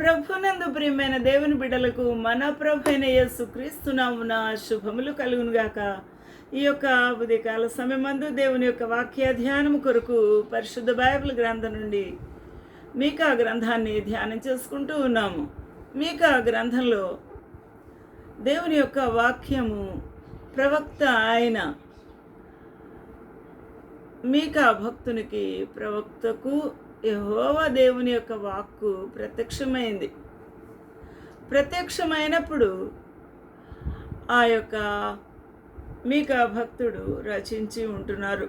ప్రభునందు ప్రియమైన దేవుని బిడ్డలకు మన ప్రభు యేసు క్రీస్తునామున శుభములు కలుగునుగాక. ఈ యొక్క ఉదయకాల సమయమందు దేవుని యొక్క వాక్య ధ్యానము కొరకు పరిశుద్ధ బైబిల్ గ్రంథం నుండి మీకు ఆ గ్రంథాన్ని ధ్యానం చేసుకుంటూ ఉన్నాము. మీకు ఆ గ్రంథంలో దేవుని యొక్క వాక్యము ప్రవక్త ఆయన మీకా భక్తునికి ప్రవక్తకు యహోవా దేవుని యొక్క వాక్కు ప్రత్యక్షమైంది. ప్రత్యక్షమైనప్పుడు ఆ యొక్క మీకా భక్తుడు రచించి ఉంటున్నారు.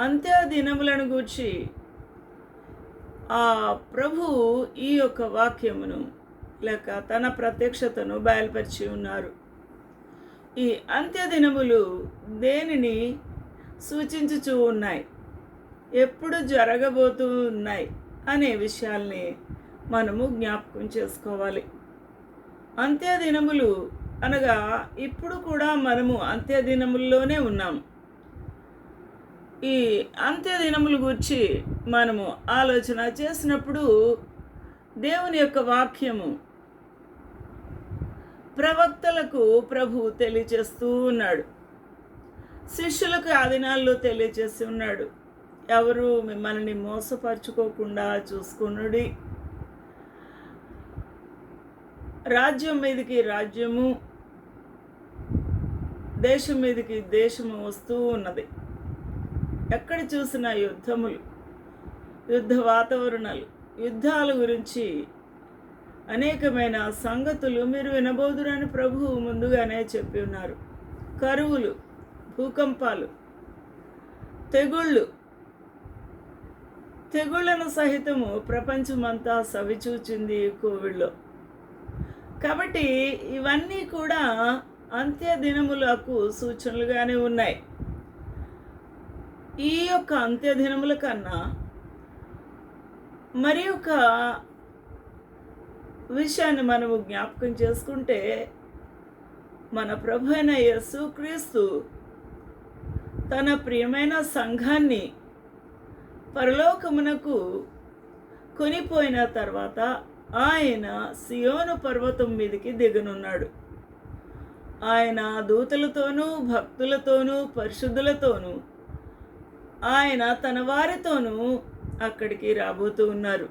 అంత్య దినములను గూర్చి ఆ ప్రభు ఈ యొక్క వాక్యమును లేక తన ప్రత్యక్షతను బయలుపరిచి ఉన్నారు. ఈ అంత్య దినములు దేనిని సూచించుచూ ఉన్నాయి? ఎప్పుడు జరగబోతూ ఉన్నాయి అనే విషయాల్ని మనము జ్ఞాపకం చేసుకోవాలి. అంత్య దినములు అనగా ఇప్పుడు కూడా మనము అంత్య దినముల్లోనే ఉన్నాం. ఈ అంత్య దినముల గురించి మనము ఆలోచన చేసినప్పుడు దేవుని యొక్క వాక్యము ప్రవక్తలకు ప్రభు తెలియచేస్తూ ఉన్నాడు. శిష్యులకు ఆ దినాల్లో తెలియచేసి ఉన్నాడు. ఎవరు మిమ్మల్ని మోసపరుచుకోకుండా చూసుకునుడి. రాజ్యం మీదకి రాజ్యము దేశం మీదకి దేశము వస్తూ ఉన్నది. ఎక్కడ చూసినా యుద్ధములు యుద్ధ వాతావరణాలు యుద్ధాల గురించి అనేకమైన సంగతులు మీరు వినబోదురని ప్రభువు ముందుగానే చెప్పి ఉన్నారు. కరువులు భూకంపాలు తెగుళ్ళు తెగుళ్ళను సహితము ప్రపంచమంతా సవిచూచింది కోవిడ్లో. కాబట్టి ఇవన్నీ కూడా అంత్య దినములకు సూచనలుగానే ఉన్నాయి. ఈ యొక్క అంత్య దినముల కన్నా మరి ఒక విషయాన్ని మనము జ్ఞాపకం చేసుకుంటే మన ప్రభు అయిన యేసు క్రీస్తు తన ప్రియమైన సంఘాన్ని పరలోకమునకు కొనిపోయిన తర్వాత ఆయన సియోను పర్వతం మీదకి దిగనున్నాడు. ఆయన దూతలతోనూ భక్తులతోనూ పరిశుద్ధులతోనూ ఆయన తన వారితోనూ అక్కడికి రాబోతూ ఉన్నారు.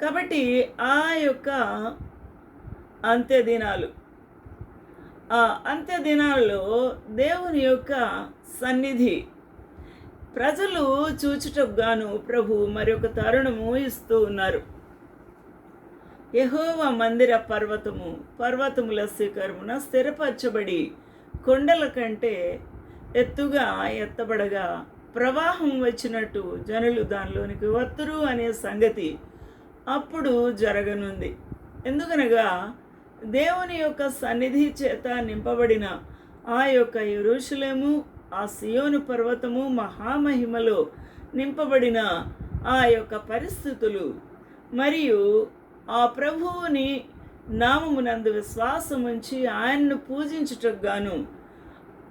కాబట్టి ఆ యొక్క అంత్య దినాలు ఆ అంత్య దినాల్లో దేవుని యొక్క సన్నిధి ప్రజలు చూచుటకు గాను ప్రభు మరొక తరుణము ఇస్తూ ఉన్నారు. యహోవ మందిర పర్వతము పర్వతముల శిఖరమున స్థిరపరచబడి కొండల కంటే ఎత్తుగా ఎత్తబడగా ప్రవాహం వచ్చినట్టు జనులు దానిలోనికి వత్తురు అనే సంగతి అప్పుడు జరగనుంది. ఎందుకనగా దేవుని యొక్క సన్నిధి చేత నింపబడిన ఆ యొక్క ఎరుషులేము ఆ సియోను పర్వతము మహామహిమలో నింపబడిన ఆ యొక్క పరిస్థితులు. మరియు ఆ ప్రభువుని నామమునందు విశ్వాసం ఉంచి ఆయన్ను పూజించుటకు గాను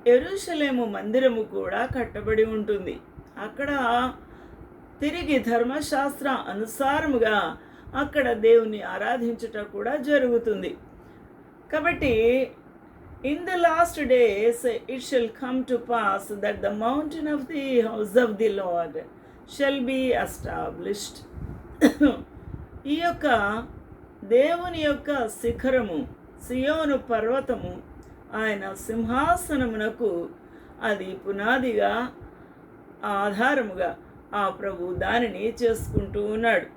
ఎరుషలేము మందిరము కూడా కట్టబడి ఉంటుంది. అక్కడ తిరిగి ధర్మశాస్త్ర అనుసారముగా అక్కడ దేవుని ఆరాధించుట కూడా జరుగుతుంది. కాబట్టి in the last days it shall come to pass that the mountain of the house of the Lord shall be established ఈ యొక్క దేవుని యొక్క శిఖరము సియోను పర్వతము ఆయన సింహాసనమునకు అది పునాదిగా ఆధారముగా ఆ ప్రభు దానిని చేసుకుంటూ ఉన్నాడు.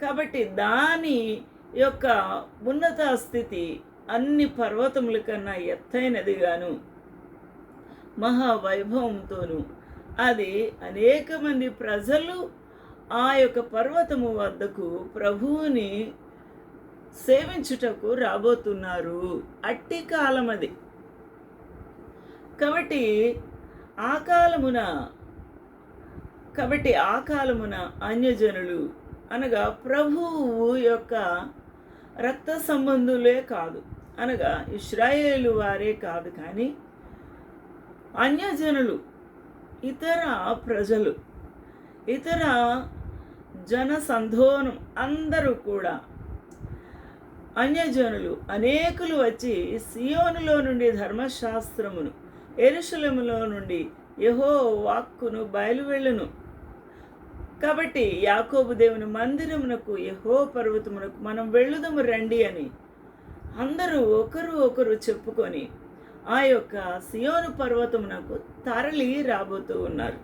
కాబట్టి దాని యొక్క ఉన్నత స్థితి అన్ని పర్వతముల కన్నా ఎత్తైనదిగాను మహావైభవంతోనూ అది అనేక మంది ప్రజలు ఆ యొక్క పర్వతము వద్దకు ప్రభువుని సేవించుటకు రాబోతున్నారు. అట్టి కాలం అది. కాబట్టి ఆ కాలమున కాబట్టి ఆ కాలమున అన్యజనులు అనగా ప్రభువు యొక్క రక్త సంబంధులే కాదు. అనగా ఇస్రాయేలు వారే కాదు కానీ అన్యజనులు ఇతర ప్రజలు ఇతర జన సంధోనం అందరూ కూడా అన్యజనులు అనేకులు వచ్చి సియోనులో నుండి ధర్మశాస్త్రమును ఎరుశలములో నుండి యహో వాక్కును బయలువెళ్ళును. కాబట్టి యాకోబు దేవుని మందిరమునకు యహో పర్వతమునకు మనం వెళ్ళుదము రండి అని అందరూ ఒకరు ఒకరు చెప్పుకొని ఆ యొక్క సియోను పర్వతమునకు తరలి రాబోతూ ఉన్నారు.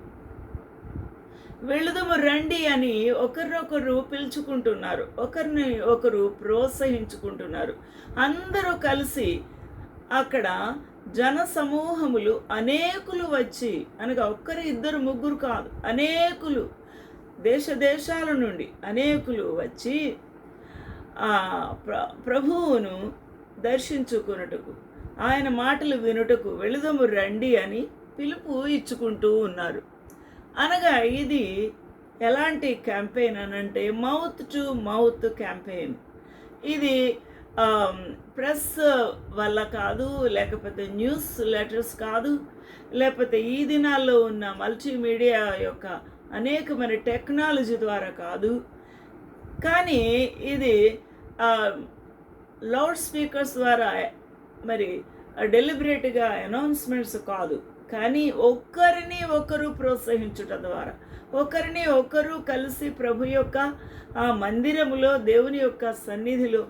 వెళ్ళుదము రండి అని ఒకరినొకరు పిలుచుకుంటున్నారు. ఒకరిని ఒకరు ప్రోత్సహించుకుంటున్నారు. అందరూ కలిసి అక్కడ జన సమూహములు అనేకులు వచ్చి అనగా ఒక్కరు ఇద్దరు ముగ్గురు కాదు అనేకులు దేశ దేశాల నుండి అనేకులు వచ్చి ప్ర ప్రభువును దర్శించుకొనుటకు ఆయన మాటలు వినుటకు వెళుదము రండి అని పిలుపు ఇచ్చుకుంటూ ఉన్నారు. అనగా ఇది ఎలాంటి క్యాంపెయిన్ అని అంటే మౌత్ టు మౌత్ క్యాంపెయిన్. ఇది ప్రెస్ వల్ల కాదు లేకపోతే న్యూస్ లెటర్స్ కాదు లేకపోతే ఈ దినాల్లో ఉన్న మల్టీమీడియా యొక్క అనేకమైన టెక్నాలజీ ద్వారా కాదు. కానీ ఇది లౌడ్ స్పీకర్స్ ద్వారా మరి డెలిబరేట్గా అనౌన్స్మెంట్స్ కాదు. కానీ ఒక్కరిని ఒకరు ప్రోత్సహించుట ద్వారా ఒకరిని ఒకరు కలిసి ప్రభు యొక్క ఆ మందిరములో దేవుని యొక్క సన్నిధిలో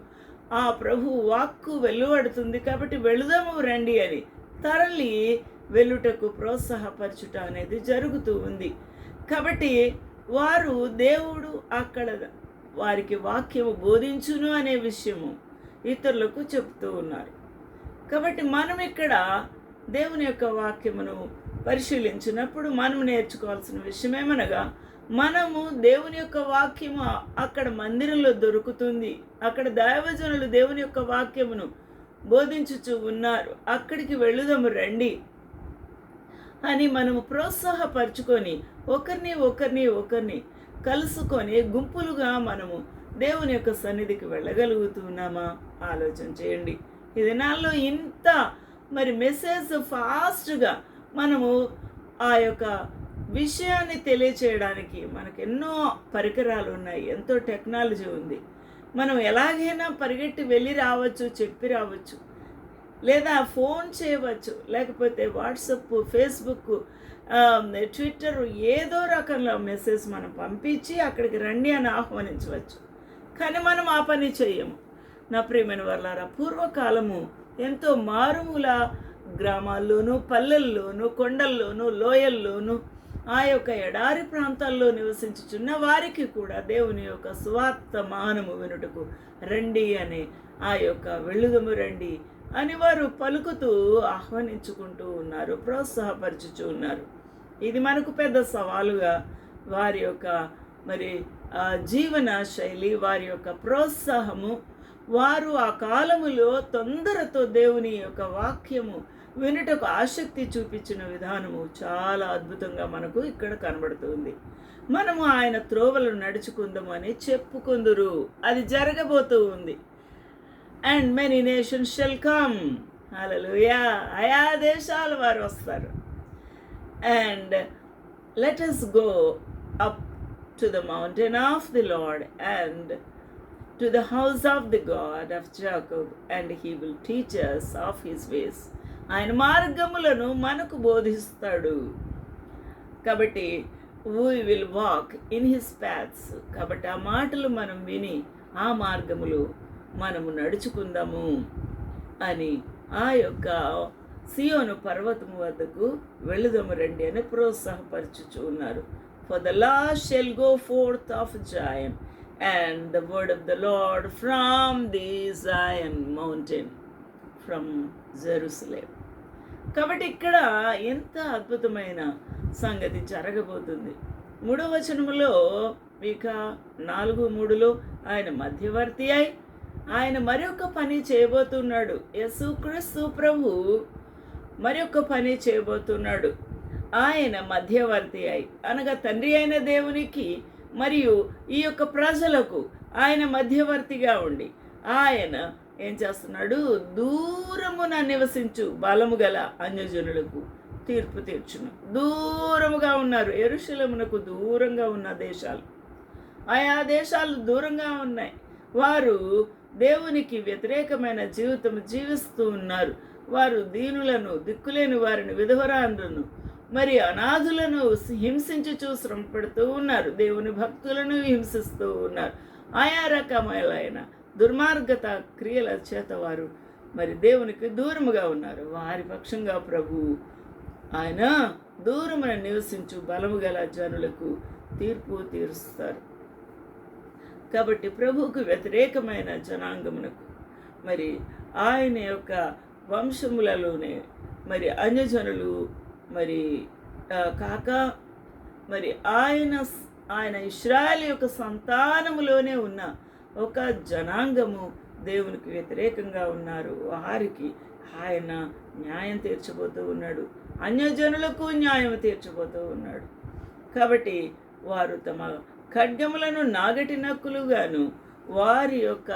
ఆ ప్రభు వాక్కు వెలువడుతుంది కాబట్టి వెళుదాము రండి అని తరలి వెలుటకు ప్రోత్సాహపరచుట అనేది జరుగుతూ ఉంది. కాబట్టి వారు దేవుడు అక్కడ వారికి వాక్యము బోధించును అనే విషయము. ఇతరులకు చెప్తూ ఉన్నారు. కాబట్టి మనం ఇక్కడ దేవుని యొక్క వాక్యమును పరిశీలించినప్పుడు మనం నేర్చుకోవాల్సిన విషయం ఏమనగా మనము దేవుని యొక్క వాక్యము అక్కడ మందిరంలో దొరుకుతుంది. అక్కడ దైవజనులు దేవుని యొక్క వాక్యమును బోధించుచు ఉన్నారు. అక్కడికి వెళ్ళుదాము రండి అని మనము ప్రోత్సాహపరుచుకొని ఒకరిని ఒకరిని ఒకరిని కలుసుకొని గుంపులుగా మనము దేవుని యొక్క సన్నిధికి వెళ్ళగలుగుతున్నామా? ఆలోచన చేయండి. ఈ దినాల్లో ఇంత మరి మెసేజ్ ఫాస్ట్గా మనము ఆ యొక్క విషయాన్ని తెలియచేయడానికి మనకు ఎన్నో పరికరాలు ఉన్నాయి. ఎంతో టెక్నాలజీ ఉంది. మనం ఎలాగైనా పరిగెట్టి వెళ్ళి రావచ్చు చెప్పి రావచ్చు. లేదా ఫోన్ చేయవచ్చు. లేకపోతే వాట్సప్ ఫేస్బుక్ ట్విట్టర్ ఏదో రకంలో మెసేజ్ మనం పంపించి అక్కడికి రండి అని ఆహ్వానించవచ్చు. కానీ మనం ఆ పని చేయము. నా ప్రియమైన వర్లారా పూర్వకాలము ఎంతో మారుమూల గ్రామాల్లోనూ పల్లెల్లోనూ కొండల్లోనూ లోయల్లోనూ ఆ యొక్క ఎడారి ప్రాంతాల్లో నివసించుచున్న వారికి కూడా దేవుని యొక్క స్వార్థ మానము వినుటకు రండి అని ఆ యొక్క వెళ్ళుదము రండి అని వారు పలుకుతూ ఆహ్వానించుకుంటూ ఉన్నారు ప్రోత్సాహపరచుచూ ఉన్నారు. ఇది మనకు పెద్ద సవాలుగా వారి యొక్క మరి జీవన శైలి వారి యొక్క ప్రోత్సాహము వారు ఆ కాలములో తొందరతో దేవుని యొక్క వాక్యము వినుటకు ఆసక్తి చూపించిన విధానము చాలా అద్భుతంగా మనకు ఇక్కడ కనబడుతుంది. మనము ఆయన త్రోవలను నడుచుకుందాము అని చెప్పుకుందురు. అది జరగబోతూ ఉంది. And many nation shall come hallelujah ఆయా దేశాల వారు వస్తారు. And let us go up to the mountain of of the Lord and to the house of the of of and and he will teachers of his ways. ఆయన మార్గములను మనకు బోధిస్తాడు. కాబట్టి we will walk in his paths కాబట్టి ఆ మాటలు మనం విని ఆ మార్గములు మనము నడుచుకుందాము అని ఆ యొక్క సియోను పర్వతము వద్దకు వెళుదము రండి అని ప్రోత్సాహపరచుచు ఉన్నారు. For the last shall go forth of Zion and the word of the Lord from the Zion mountain, from Jerusalem. కాబట్టి ఇక్కడ ఎంత అద్భుతమైన సంగతి జరగబోతుంది. మూడో వచనములో మీక నాలుగు మూడులో ఆయన మధ్యవర్తి అయి ఆయన మరొక పని చేయబోతున్నాడు. యేసుక్రీస్తు ప్రభు మరొక పని చేయబోతున్నాడు. ఆయన మధ్యవర్తి అయి అనగా తండ్రి అయిన దేవునికి మరియు ఈ యొక్క ప్రజలకు ఆయన మధ్యవర్తిగా ఉండి ఆయన ఏం చేస్తున్నాడు? దూరమున నివసించు బలము గల అన్యజనులకు తీర్పు తీర్చును. దూరముగా ఉన్నారు. ఎరుశలమునకు దూరంగా ఉన్న దేశాలు. ఆయా దేశాలు దూరంగా ఉన్నాయి. వారు దేవునికి వ్యతిరేకమైన జీవితం జీవిస్తూ ఉన్నారు. వారు దీనులను దిక్కులేని వారిని విధవరాండ్రును మరి అనాథులను హింసించి చూసి పెడుతూ ఉన్నారు. దేవుని భక్తులను హింసిస్తూ ఉన్నారు. ఆయా రకమైన దుర్మార్గత క్రియల చేత వారు మరి దేవునికి దూరముగా ఉన్నారు. వారి పక్షంగా ప్రభు ఆయన దూరమున నివసించు బలము గల జనులకు తీర్పు తీరుస్తారు. కాబట్టి ప్రభువుకు వ్యతిరేకమైన జనాంగమునకు మరి ఆయన యొక్క వంశములలోనే మరి అన్యజనులు మరి కాక మరి ఆయన ఆయన ఇస్రాయల్ యొక్క సంతానములోనే ఉన్న ఒక జనాంగము దేవునికి వ్యతిరేకంగా ఉన్నారు. వారికి ఆయన న్యాయం తీర్చబోతూ ఉన్నాడు. అన్యజనులకు న్యాయం తీర్చబోతూ ఉన్నాడు. కాబట్టి వారు తమ ఖడ్గములను నాగటి నక్కులుగాను వారి యొక్క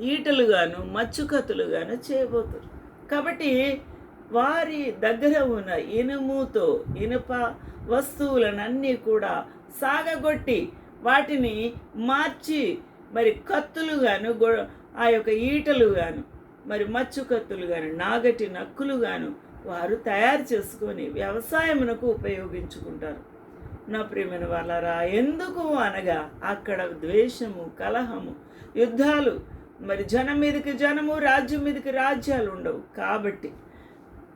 ఈటలుగాను మచ్చుకతులుగాను చేయబోతారు. కాబట్టి వారి దగ్గర ఉన్న ఇనుముతో ఇనుప వస్తువులనన్నీ కూడా సాగగొట్టి వాటిని మార్చి మరి కత్తులు గాను ఆ యొక్క ఈటలు గాను మరి మచ్చు కత్తులు గాను నాగటి నక్కులు గాను వారు తయారు చేసుకొని వ్యవసాయమునకు ఉపయోగించుకుంటారు. నా ప్రియమైన వాళ్ళరా ఎందుకు అనగా అక్కడ ద్వేషము కలహము యుద్ధాలు మరి జనం మీదకి జనము రాజ్యం మీదకి రాజ్యాలు ఉండవు. కాబట్టి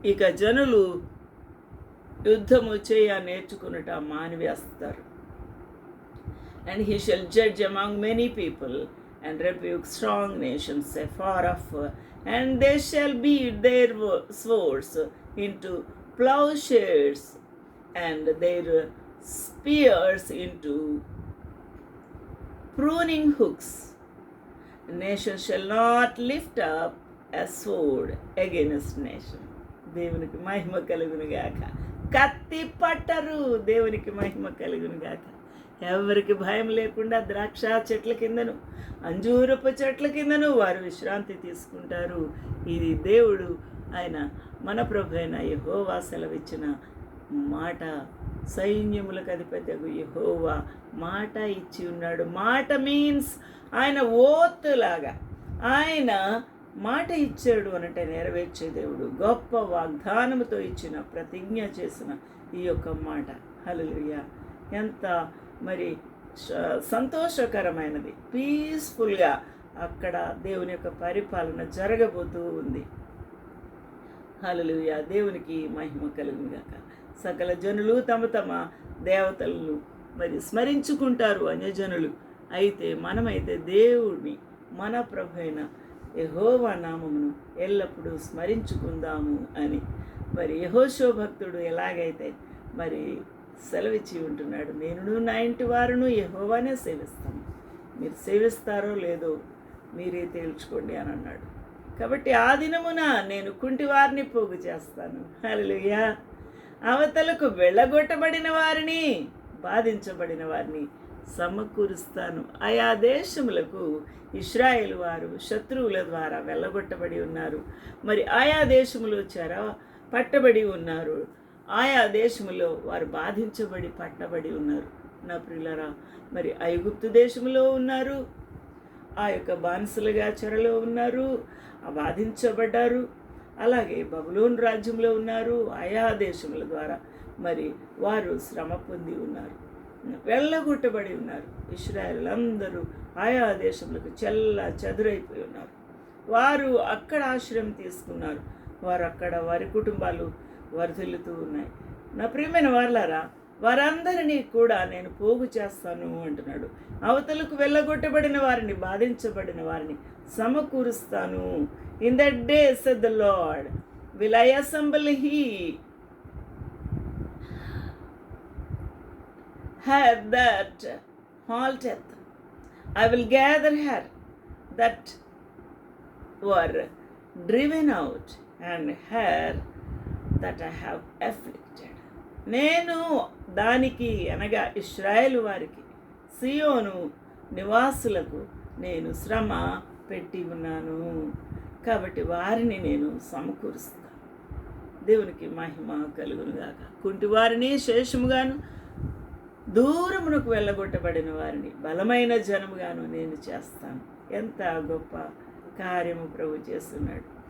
ఇక జనులు యుద్ధము చేయ నేర్చుకున్నట మానివేస్తారు and he shall judge among many people and rebuke strong nations afar off, and they shall beat their wo- swords into plowshares and their spears into pruning hooks. Nation shall not lift up a sword against nation. దేవునికి మహిమ కలుగును గాక కత్తి పట్టరు దేవునికి మహిమ కలుగును గాక ఎవరికి భయం లేకుండా ద్రాక్ష చెట్ల కిందను అంజూరపు చెట్ల కిందను వారు విశ్రాంతి తీసుకుంటారు. ఇది దేవుడు ఆయన మన ప్రభు అయిన యహోవా సెలవిచ్చిన మాట. సైన్యములకు అధిపత్యకు యహోవా మాట ఇచ్చి ఉన్నాడు. మాట మీన్స్ ఆయన ఓత్తులాగా ఆయన మాట ఇచ్చాడు అనంటే నెరవేర్చే దేవుడు. గొప్ప వాగ్దానముతో ఇచ్చిన ప్రతిజ్ఞ చేసిన ఈ యొక్క మాట. హలలుయ ఎంత మరి సంతోషకరమైనది. పీస్ఫుల్గా అక్కడ దేవుని యొక్క పరిపాలన జరగబోతూ ఉంది. హలలుయ దేవునికి మహిమ కలుగుగాక సకల జనులు తమ తమ దేవతలను మరి స్మరించుకుంటారు. అన్యజనులు. అయితే మనమైతే దేవుడిని మన ప్రభు అయిన యహోవా నామమును ఎల్లప్పుడూ స్మరించుకుందాము అని. మరి యహోశో భక్తుడు ఎలాగైతే మరి సెలవిచ్చి ఉంటున్నాడు నేను నా ఇంటి వారును యహోవానే సేవిస్తాను. మీరు సేవిస్తారో లేదో మీరే తేల్చుకోండి అని అన్నాడు. కాబట్టి ఆ దినమున నేను కుంటివారిని పోగు చేస్తాను. హలలుయా అవతలకు వెళ్ళగొట్టబడిన వారిని బాధించబడిన వారిని సమకూరుస్తాను. ఆయా దేశములకు ఇస్రాయేల్ వారు శత్రువుల ద్వారా వెళ్ళగొట్టబడి ఉన్నారు. మరి ఆయా దేశములో చెర పట్టబడి ఉన్నారు. ఆయా దేశములో వారు బాధించబడి పట్టబడి ఉన్నారు. నా ప్రియులరా మరి ఐగుప్తు దేశంలో ఉన్నారు. ఆ యొక్క బానిసలుగా చెరలో ఉన్నారు. బాధించబడ్డారు. అలాగే బబులోన్ రాజ్యంలో ఉన్నారు. ఆయా దేశముల ద్వారా మరి వారు శ్రమ పొంది ఉన్నారు. వెళ్ళగొట్టబడి ఉన్నారు. ఇస్రాయల్ అందరూ ఆయా దేశములకు చెల్ల చెదురైపోయి ఉన్నారు. వారు అక్కడ ఆశ్రయం తీసుకున్నారు. వారు అక్కడ వారి కుటుంబాలు వరదలుతూ ఉన్నాయి. నా ప్రియమైన వాళ్ళారా వారందరినీ కూడా నేను పోగు చేస్తాను అంటున్నాడు. అవతలకు వెళ్ళగొట్టబడిన వారిని బాధించబడిన వారిని సమకూరుస్తాను. In the days the Lord will I assemble he her that halteth. I will gather her that were driven out, and her that I have afflicted. నేను దానికి అనగా ఇస్రాయేల్ వారికి సియోను నివాసులకు నేను శ్రమ పెట్టి ఉన్నాను కాబట్టి వారిని నేను సమకూరుస్తాను దేవునికి మహిమ కలుగునుగాక కుంటివారిని శేషముగాను దూరమునకు వెళ్ళగొట్టబడిన వారిని బలమైన జనముగాను నేను చేస్తాను. ఎంత గొప్ప కార్యము ప్రభు చేస్తున్నాడు.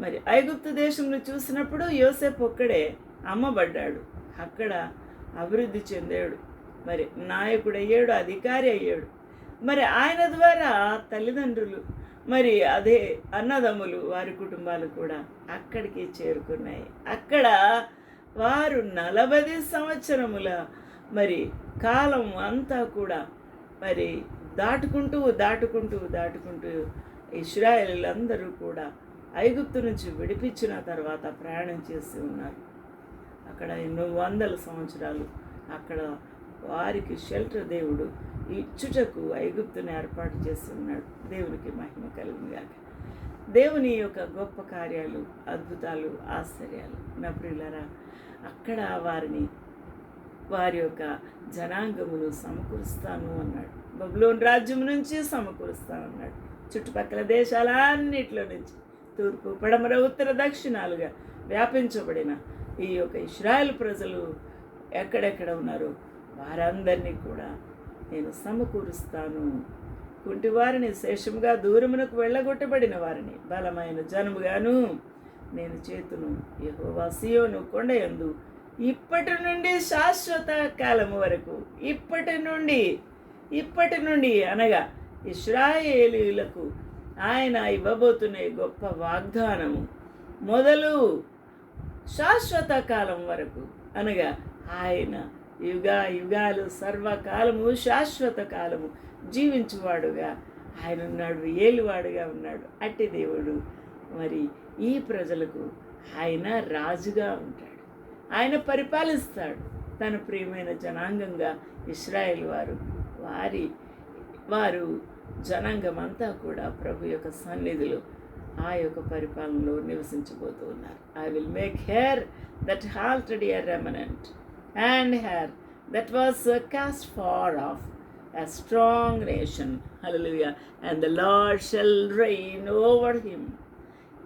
మరి ఐగుప్తు దేశంలో చూసినప్పుడు యోసేపు ఒక్కడే అమ్మబడ్డాడు. అక్కడ అభివృద్ధి చెందాడు. మరి నాయకుడు అయ్యాడు అధికారి అయ్యాడు. మరి ఆయన ద్వారా తల్లిదండ్రులు మరి అదే అన్నదమ్ములు వారి కుటుంబాలు కూడా అక్కడికి చేరుకున్నాయి. అక్కడ వారు నలభై సంవత్సరముల మరి కాలం అంతా కూడా మరి దాటుకుంటూ దాటుకుంటూ దాటుకుంటూ ఇస్రాయేలీలందరూ కూడా ఐగుప్తు నుంచి విడిపించిన తర్వాత ప్రయాణం చేసి ఉన్నారు. అక్కడ ఎన్నో వందల సంవత్సరాలు అక్కడ వారికి షెల్టర్ దేవుడు ఇచ్చుటకు ఐగుప్తుని ఏర్పాటు చేసి ఉన్నాడు. దేవునికి మహిమ కలిగిందాక దేవుని యొక్క గొప్ప కార్యాలు అద్భుతాలు ఆశ్చర్యాలు. నా ప్రియులరా అక్కడ వారిని వారి యొక్క జనాంగమును సమకూరుస్తాను అన్నాడు. బబులోని రాజ్యం నుంచి సమకూరుస్తాను అన్నాడు. చుట్టుపక్కల దేశాలన్నిటిలో నుంచి తూర్పు పడమర ఉత్తర దక్షిణాలుగా వ్యాపించబడిన ఈ యొక్క ఇస్రాయల్ ప్రజలు ఎక్కడెక్కడ ఉన్నారో వారందరినీ కూడా నేను సమకూరుస్తాను. కుంటి వారిని శేషముగా దూరమునకు వెళ్ళగొట్టబడిన వారిని బలమైన జనముగాను నేను చేతును యహోవాసియోను కొండయందు ఇప్పటి నుండి శాశ్వత కాలము వరకు ఇప్పటి నుండి ఇప్పటి నుండి అనగా ఇస్రాయేలీలకు ఆయన ఇవ్వబోతున్న గొప్ప వాగ్దానము మొదలు శాశ్వత కాలం వరకు అనగా ఆయన యుగ యుగాలు సర్వకాలము శాశ్వత కాలము జీవించువాడుగా ఆయన ఉన్నాడు ఏలువాడుగా ఉన్నాడు అట్టి దేవుడు. మరి ఈ ప్రజలకు ఆయన రాజుగా ఉంటాడు. ఆయన పరిపాలిస్తాడు తన ప్రియమైన జనాంగంగా ఇస్రాయేల్ వారు. వారి వారు జనాంగం అంతా కూడా ప్రభు యొక్క సన్నిధిలో ఆ యొక్క పరిపాలనలో నివసించబోతూ ఉన్నారు. I will make her that halted a remnant and her that was cast far off a strong nation hallelujah and the Lord shall reign over him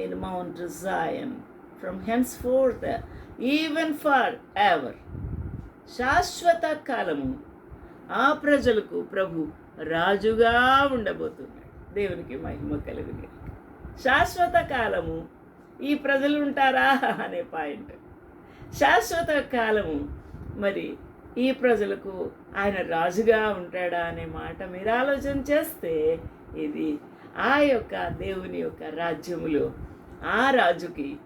in mount him from hence for the even for ever శాశ్వత కాలము ఆ ప్రజలకు ప్రభు రాజుగా ఉండబోతున్నాడు. దేవునికి మహిమ కలుగుని. శాశ్వత కాలము ఈ ప్రజలు ఉంటారా అనే పాయింట్. శాశ్వత కాలము మరి ఈ ప్రజలకు ఆయన రాజుగా ఉంటాడా అనే మాట మీరు ఆలోచన చేస్తే ఇది ఆ యొక్క దేవుని యొక్క రాజ్యములో ఆ రాజుకి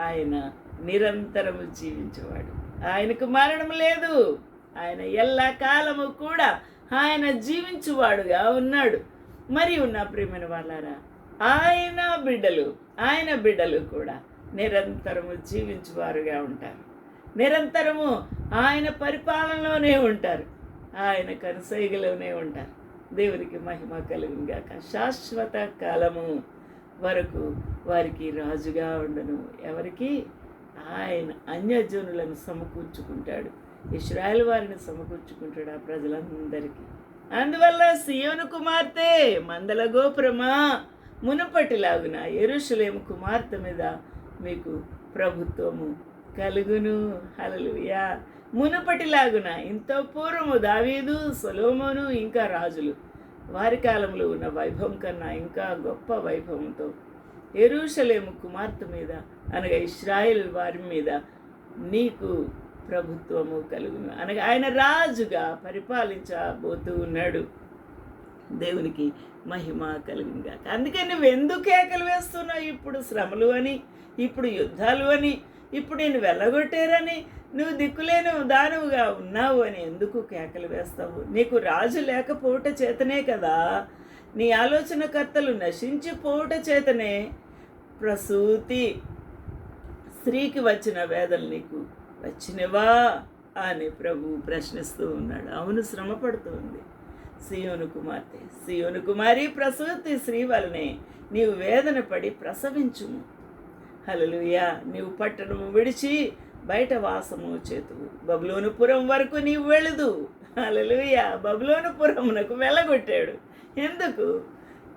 ఆయన నిరంతరము జీవించేవాడు. ఆయనకు మరణం లేదు. ఆయన ఎల్లా కాలము కూడా ఆయన జీవించువాడుగా ఉన్నాడు. మరియు నా ప్రియమైన వాళ్ళారా ఆయన బిడ్డలు ఆయన బిడ్డలు కూడా నిరంతరము జీవించువారుగా ఉంటారు. నిరంతరము ఆయన పరిపాలనలోనే ఉంటారు. ఆయన కనుసైగలోనే ఉంటారు. దేవునికి మహిమ కలుగుగాక శాశ్వత కాలము వరకు వారికి రాజుగా ఉండను. ఎవరికి ఆయన అన్యజనులను సమకూర్చుకుంటాడు. ఇస్రాయల్ వారిని సమకూర్చుకుంటాడు ఆ ప్రజలందరికీ. అందువల్ల సియోను కుమార్తె మందల గోపురమా మునుపటిలాగున ఎరుషులేము కుమార్తె మీద మీకు ప్రభుత్వము కలుగును. హలలుయా మునుపటిలాగున ఇంత పూర్వము దావీదు సొలోమోను ఇంకా రాజులు. వారి కాలంలో ఉన్న వైభవం కన్నా ఇంకా గొప్ప వైభవంతో ఎరుషలేము కుమార్తె మీద అనగా ఇస్రాయిల్ వారి మీద నీకు ప్రభుత్వము కలుగును. అనగా ఆయన రాజుగా పరిపాలించబోతూ ఉన్నాడు. దేవునికి మహిమ కలుగుగా అందుకే నువ్వు ఎందుకు కేకలు వేస్తున్నావు? ఇప్పుడు శ్రమలు అని ఇప్పుడు యుద్ధాలు అని ఇప్పుడు నేను వెళ్ళగొట్టారని నువ్వు దిక్కులేని దానువుగా ఉన్నావు అని ఎందుకు కేకలు వేస్తావు? నీకు రాజు లేకపోవట చేతనే కదా నీ ఆలోచనకర్తలు నశించిపోవట చేతనే ప్రసూతి స్త్రీకి వచ్చిన వేదలు నీకు వచ్చినవా అని ప్రభు ప్రశ్నిస్తూ ఉన్నాడు. అవును శ్రమ పడుతుంది సియోను కుమార్తె సియోను కుమారి ప్రసూతి స్త్రీ వలనే నీవు వేదన పడి ప్రసవించుము. హలలుయా నీవు పట్టణము విడిచి బయట వాసము చేతువు బబులోనుపురం వరకు నీవు వెళుదు. హలలుయా బబులోనుపురమునకు వెళ్ళగొట్టాడు. ఎందుకు?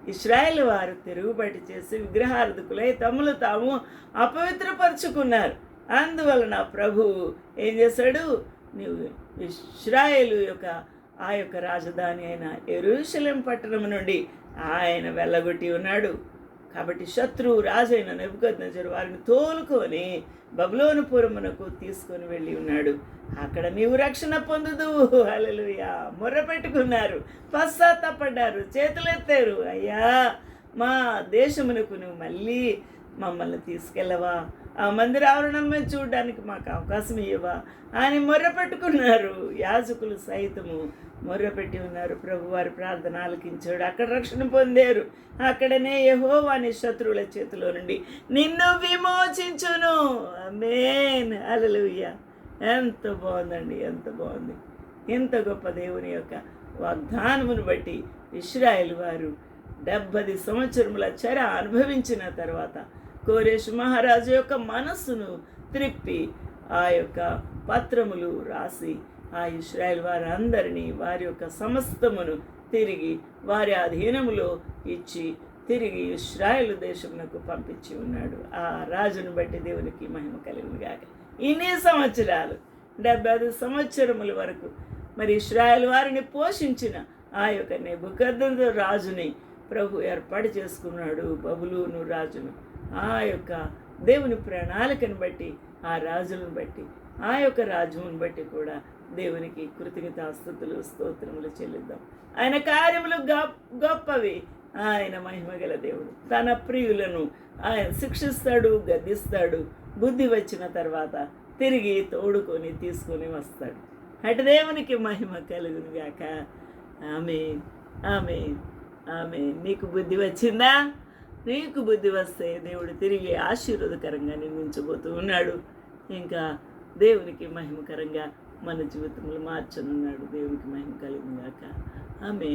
ఇస్రాయేల్ వారు తిరుగుబడి చేసి విగ్రహార్థకులై తమ్ములు తాము అపవిత్రపరుచుకున్నారు. అందువలన ప్రభు ఏం చేశాడు? నీవు ఇస్రాయేలు యొక్క ఆ యొక్క రాజధాని అయిన ఎరుషలేం పట్టణం నుండి ఆయన వెళ్ళగొట్టి ఉన్నాడు. కాబట్టి శత్రువు రాజైన నెబుకద్నజరు వారిని తోలుకొని బబులోను పురమునకు తీసుకొని వెళ్ళి ఉన్నాడు. అక్కడ నీవు రక్షణ పొందుదు అలలుయా మొర్ర పెట్టుకున్నారు. పశ్చాత్తపడ్డారు. చేతులెత్తారు. అయ్యా మా దేశమునకు నువ్వు మళ్ళీ మమ్మల్ని తీసుకెళ్ళవా? ఆ మందిర ఆవరణం మీద చూడడానికి మాకు అవకాశం ఇవ్వవా అని మొర్ర పెట్టుకున్నారు యాజకులు సైతము. మొర్రపెట్టి ఉన్నారు. ప్రభువారు ప్రార్థన ఆలకించాడు. అక్కడ రక్షణ పొందారు. అక్కడనే యహో వాని శత్రువుల చేతిలో నుండి నిన్ను విమోచించును. మేన్ అలలుయ్య ఎంత బాగుందండి ఎంత బాగుంది. ఎంత గొప్ప దేవుని యొక్క వాగ్దానమును బట్టి ఇస్రాయేల్ వారు డెబ్బది సంవత్సరముల చెర అనుభవించిన తర్వాత కోరేష్ మహారాజు యొక్క మనస్సును త్రిప్పి ఆ యొక్క పత్రములు రాసి ఆ ఇస్రాయల్ వారందరినీ వారి యొక్క సమస్తమును తిరిగి వారి అధీనములో ఇచ్చి తిరిగి ఇస్రాయల్ దేశమునకు పంపించి ఉన్నాడు. ఆ రాజును బట్టి దేవునికి మహిమ కలిగినగాక ఇన్ని సంవత్సరాలు డెబ్బై ఐదు సంవత్సరముల వరకు మరి ఇస్రాయల్ వారిని పోషించిన ఆ యొక్క నెబుకద్దు రాజుని ప్రభు ఏర్పాటు చేసుకున్నాడు బబులూను రాజును. ఆ యొక్క దేవుని ప్రణాళికను బట్టి ఆ రాజులను బట్టి ఆ యొక్క రాజ్యమును బట్టి కూడా దేవునికి కృతజ్ఞతాస్తుతులు స్తోత్రములు చెల్లిద్దాం. ఆయన కార్యములు గొప్పవి. ఆయన మహిమగల దేవుడు. తన ప్రియులను ఆయన శిక్షిస్తాడు గద్దిస్తాడు. బుద్ధి వచ్చిన తర్వాత తిరిగి తోడుకొని తీసుకొని వస్తాడు. అటు దేవునికి మహిమ కలుగును గాక ఆమె ఆమె ఆమె నీకు బుద్ధి వచ్చిందా? నీకు బుద్ధి వస్తే దేవుడు తిరిగి ఆశీర్వాదకరంగా నిర్మించబోతూ ఉన్నాడు. ఇంకా దేవునికి మహిమకరంగా మన జీవితంలో మార్చనున్నాడు దేవునికి మహిమ కలిగిన ఆమె